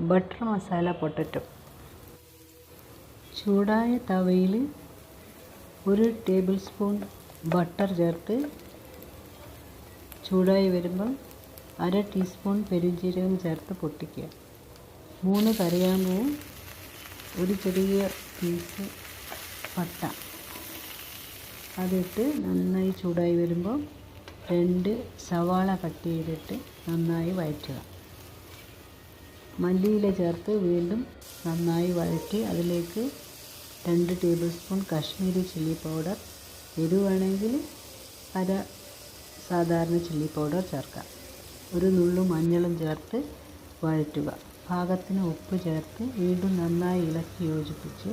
Butter masala potato. ചൂടായ തവയിൽ ഒരു table spoon butter ചേർത്ത് ചൂടായി വരുമ്പം അര ടീസ്പൂൺ പെരുംജീരകം ചേർത്ത് പൊട്ടിക്കുക. മൂന്ന് കറിയാമ്പൂവും ഒരു ചെറിയ പീസ് പട്ട. അതിട്ട് നന്നായി ചൂടായി വരുമ്പോൾ രണ്ട് സവാള കട്ട് ചെയ്തിട്ട് നന്നായി വഴറ്റുക. മല്ലിയില ചേർത്ത് വീണ്ടും നന്നായി വഴറ്റി അതിലേക്ക് രണ്ട് tablespoon Kashmiri chilli powder എരിവാണെങ്കിൽ അര സാധാരണ ചില്ലി പൗഡർ ചേർക്കാം. ഒരു നുള്ളു മഞ്ഞളും ചേർത്ത് വഴറ്റുക. പാകത്തിന് ഉപ്പ് ചേർത്ത് വീണ്ടും നന്നായി ഇളക്കി യോജിപ്പിച്ച്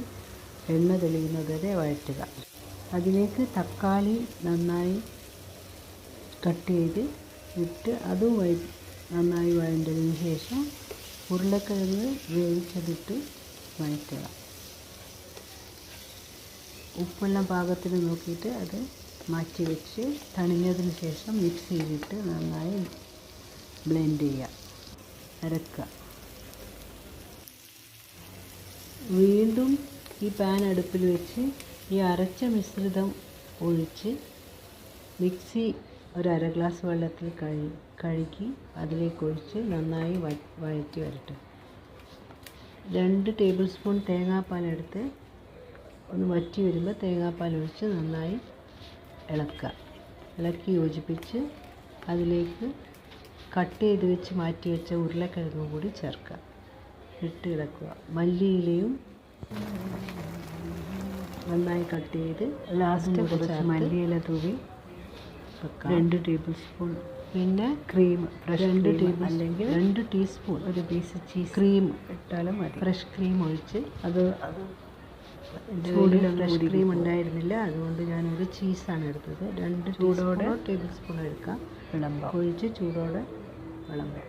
എണ്ണ തെളിയുന്നത് വരെ വഴറ്റുക. അതിലേക്ക് തക്കാളി നന്നായി കട്ട് ചെയ്ത് ഇട്ട് അതും നന്നായി വഴണ്ടതിന് ശേഷം ഉരുളക്കിഴങ്ങ് വേവിച്ചതിട്ട് വഴറ്റുക. ഉപ്പെല്ലാം പാകത്തിന് നോക്കിയിട്ട് അത് മാറ്റി വെച്ച് തണിഞ്ഞതിന് ശേഷം മിക്സ് ചെയ്തിട്ട് നന്നായി ബ്ലെൻഡ് ചെയ്യുക. അരക്കുക. വീണ്ടും ഈ പാൻ അടുപ്പിൽ വെച്ച് ഈ അരച്ച മിശ്രിതം ഒഴിച്ച് മിക്സി ഒരു അര ഗ്ലാസ് വെള്ളത്തിൽ കഴി കഴുകി അതിലേക്ക് ഒഴിച്ച് നന്നായി വ വഴറ്റി വരട്ടെ. രണ്ട് ടേബിൾ സ്പൂൺ തേങ്ങാപ്പാലെടുത്ത് ഒന്ന് വറ്റി വരുമ്പോൾ തേങ്ങാപ്പാൽ ഒഴിച്ച് നന്നായി ഇളക്കുക. ഇളക്കി യോജിപ്പിച്ച് അതിലേക്ക് കട്ട് ചെയ്ത് വെച്ച് മാറ്റി വെച്ച ഉരുളക്കിഴങ്ങും കൂടി ചേർക്കുക. ഇട്ട് ഇളക്കുക. മല്ലിയിലയും നന്നായി കട്ട് ചെയ്ത് ലാസ്റ്റ് കുറച്ച് മല്ലിയില തൂവി രണ്ട് ടേബിൾ സ്പൂൺ. പിന്നെ ക്രീം രണ്ട് ടേബിൾ അല്ലെങ്കിൽ രണ്ട് ടീസ്പൂൺ ഒരു പീസ് ചീസ് ക്രീം ഇട്ടാലും മതി. ഫ്രഷ് ക്രീം ഒഴിച്ച് അത് ചൂടിൽ ഫ്രഷ് ക്രീം ഉണ്ടായിരുന്നില്ല. അതുകൊണ്ട് ഞാനൊരു ചീസാണ് എടുത്തത്. രണ്ട് ചൂടോടെ ടേബിൾ സ്പൂൺ എടുക്കാം. വിളമ്പ. ഒഴിച്ച് ചൂടോടെ വിളമ്പാം.